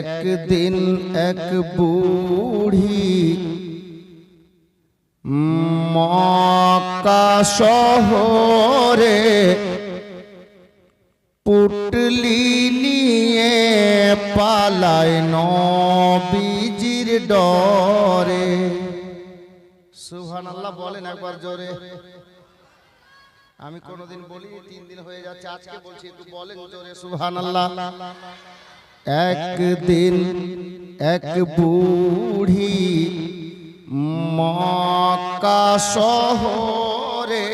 একদিন এক বুড়ি মক্কা শহরে পুটলি নিয়ে পালায় নবীজির ডরে সুবহানাল্লাহ বলেন একবার জোরে। আমি কোনোদিন বলি তিন দিন হয়ে যাচ্ছে, আজকে বলছি, একটু বলেন জোরে, সুবহানাল্লাহ। একদিন এক বুড়ি মক্কা শহরে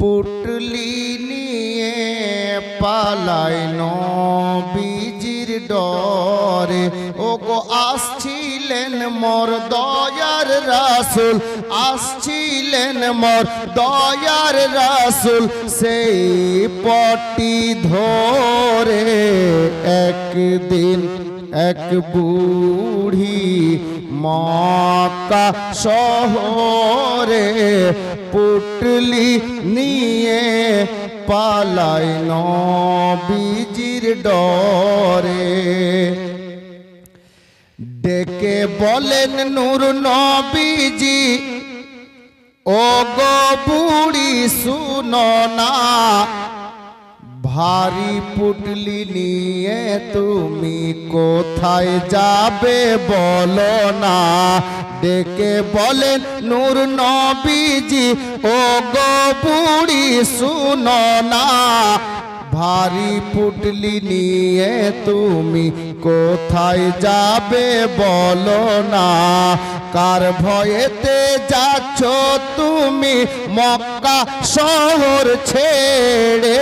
পুটলি নিয়ে পালায় নবীজির ডরে। ও গো আসছিলেন মোর দয়ার রাসুল, আসছিলেন মোর দয়ার রাসুল। সেই পটি ধরে একদিন এক বুড়ি মক্কা শহরে পুটলি নিয়ে পালায় নবীজির ডরে। বলেন নূর নবীজি ও গো বুড়ি শুনো না ভারী পুটলি নিয়ে তুমি কোথায় যাবে বলো না। ডেকে বলেন নূর নবীজি ও গো বুড়ি শুনো না ভারী পুটলি নিয়ে তুমি কোথায় যাবে বলো না। কার ভয়েতে যাচ্ছ তুমি মক্কা শহর ছেড়ে?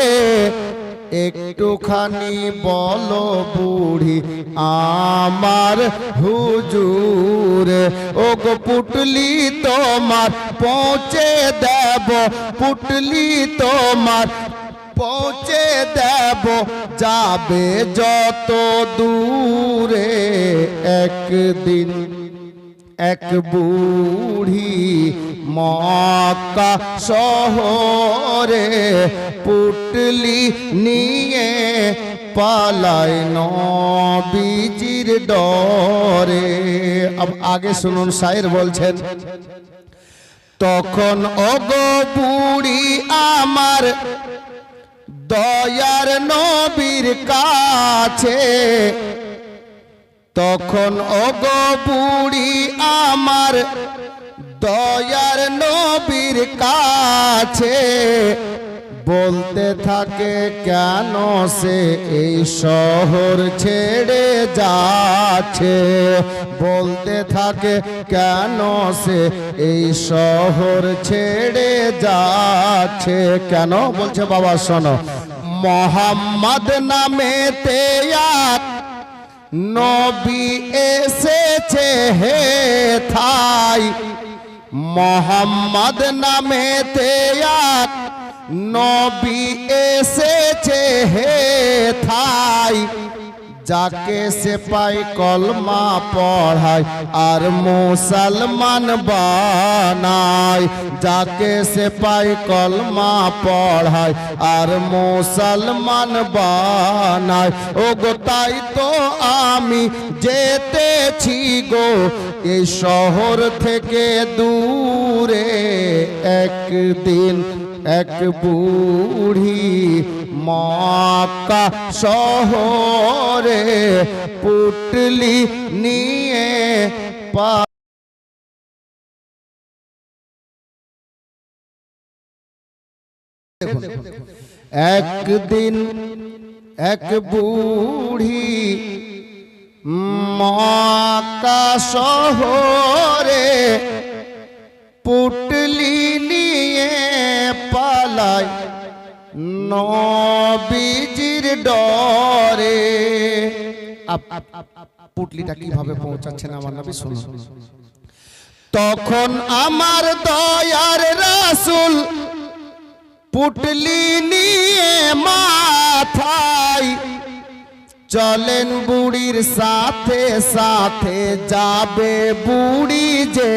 একটুখানি বলো বুড়ি আমার হুজুর ও গো পুটলি তোমার পৌঁছে দেব, পুটলি তোমার পৌঁছে দেব যাবে যত দূরে একদিন। এক বুড়ি মক্কা শহরে পুটলি নিয়ে পালায় নবীজির ডরে। আগে শুনুন শায়ের বলছেন, তখন অগো বুড়ি আমার দয়ার নবীর কাছে। তখন ওগো বুড়ি আমার দয়ার নবীর কাছে। বলতে থাকে, কেন সে এই শহর ছেড়ে যাচ্ছে? বলতে থাকে, কেন সে এই শহর ছেড়ে যাচ্ছে? কেন? বলছে, বাবা, শোনো। মোহাম্মদ নামে তেয়ার নবী এসেছে হে থাই। মোহাম্মদ নামে তেয়ার নবী এসেছে হে থাই যাকে সে পাই কলমা পড়ায় আর মুসলমান বানায়, যাকে সে পাই কলমা পড়ায় আর মুসলমান বানায়। ও গো তাই তো আমি যেতেছি গো এই শহর থেকে দূরে একদিন এক বুড়ি মক্কা শহরে পুটলি নিয়ে পা একদিন এক বুড়ি মক্কা শহরে পুটলি নবীজির ডরে। পুটলিটা কীভাবে পৌঁছাচ্ছেন আমার নবী শুনুন তখন আমার দয়ার রাসুল পুটলি নিয়ে মাথায় চলেন বুড়ির সাথে সাথে যাবে বুড়ি যে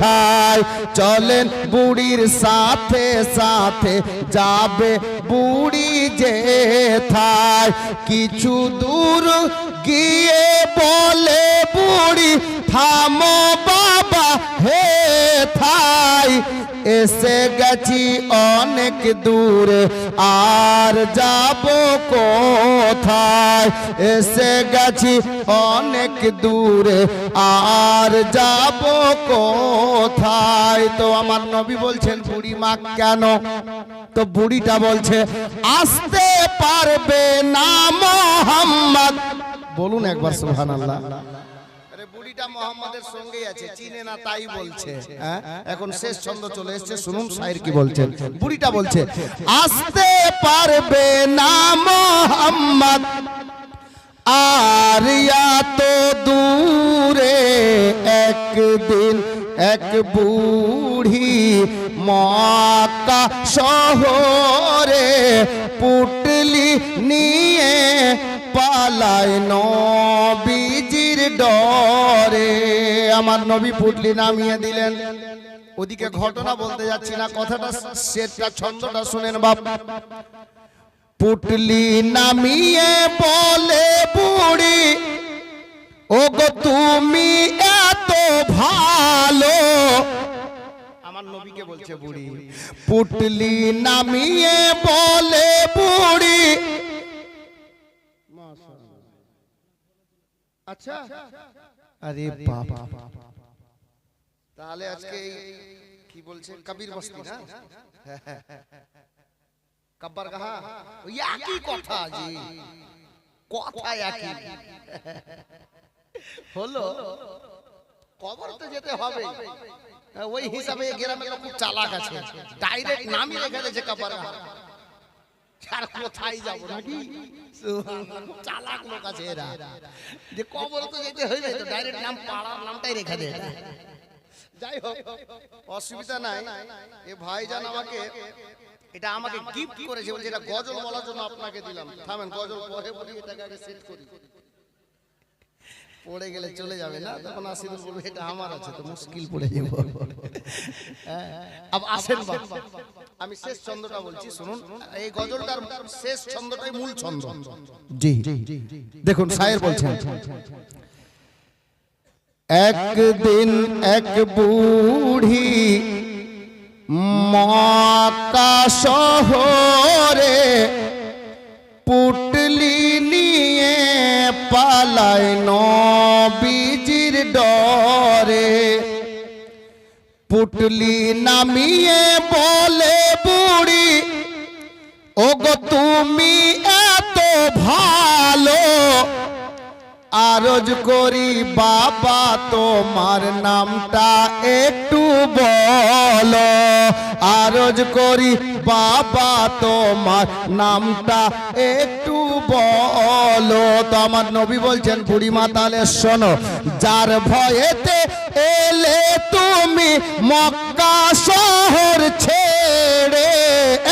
থাই চলেন বুড়ির সাথে সাথে যাবে বুড়ি যে থায়, কিছু দূর গিয়ে বলে, বুড়ি, থামো বাবা, হে থাই। এসে গেছি অনেক দূরে, আর যাব কোথায়? এসে গেছি অনেক দূরে, আর যাব কোথায়? তো আমার নবী বলছেন, বুড়ি মা, কেন? তো বুড়িটা বলছে, আসতে পারবে না মোহাম্মদ। বলুন একবার, সুবহানাল্লাহ। আরে বুড়িটা মোহাম্মদের সঙ্গেই আছে, চিনে না তাই বলছে হ্যাঁ? এখন শেষ চলে শুনুন কি বলছেন। বুড়িটা বলছে, আসতে পারবে দূরে একদিন এক বুড়ি মক্কা শহরে পুটলি নিয়ে পালায় নবীজির ডরে। আমার নবী পুটলি নামিয়ে দিলেন। ওদিকে ঘটনা বলতে যাচ্ছি না, কথাটা সেটা, ছন্দটা শুনেন বাপ। পুটলি নামিয়ে বলে বুড়ি ও গো তুমি এত ভালো আমার নবীকে বলছে বুড়ি। পুটলি নামিয়ে বলে বুড়ি। আচ্ছা। আরে বাবা। তাহলে আজকে কি বলছে? কবির বস্তি না? কব্বার কাহা? ওই একই কথা জি কথা একই। হলো। কবর তো যেতে হবে। ওই হিসাবে গ্রামের লোক খুব চালাক আছে। ডাইরেক্ট নামই রেখে দিয়েছে কব্বার কাহা আর কোথায় যাব নাকি? চালাক লোক আছে এরা। যে কবর তো যেতে হইবে তো ডাইরেক্ট নাম পাড়ার নামটাই রেখে দেয় যাই হোক অসুবিধা নাই। এ ভাইজান আমাকে এটা আমাকে গিফট করেছে বলছে এটা গজল বলার জন্য আপনাকে দিলাম। থামেন গজল পরে বলি এটাকে আগে সেট করি। পড়ে গেলে চলে যাবে না তখন আসিদুল বলবে এটা আমার আছে তো মুশকিল পড়ে যাব। আব আসেন আমি শেষ ছন্দটা বলছি শুনুন। এই গজলটার শেষ ছন্দটাই মূল ছন্দ। জি দেখুন শায়ের বলছেন। একদিন এক বুড়ি মক্কা শহরে পুটলি নিয়ে পালায় নবীজির ডরে। পুটলি নামিয়ে বলে, বুড়ি, ওগো তুমি এত ভালো। আরজ করি, বাবা, তোমার নামটা একটু বলো। আরজ করি, বাবা, তোমার নামটা একটু বলো তো, আমার নবী বলছেন বুড়ি মা তাহলে শোনো, যার ভয়েতে এলে তুমি মক্কা শহর ছেড়ে,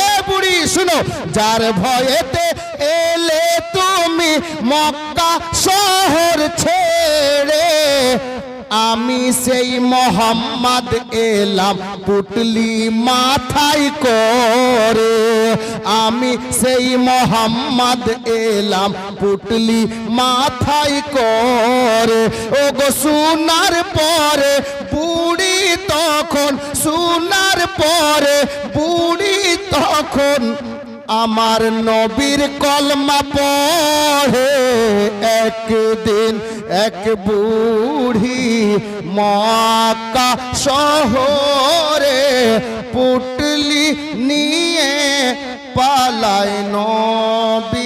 এ বুড়ি, শুনো, যার ভয়েতে এলে তুমি মক্কা শহর ছেড়ে, আমি সেই মোহাম্মদ এলাম, পুটলি মাথায় করে। আমি সেই মোহাম্মদ এলাম। পুটলি মাথায় করে ও গো শোনার পরে, বুড়ি তখন শোনার পরে, বুড়ি তখন আমার নবীর কলমা পড়ে। একদিন এক বুড়ি মক্কা শহরে পুটলি নিয়ে পালায় নবী।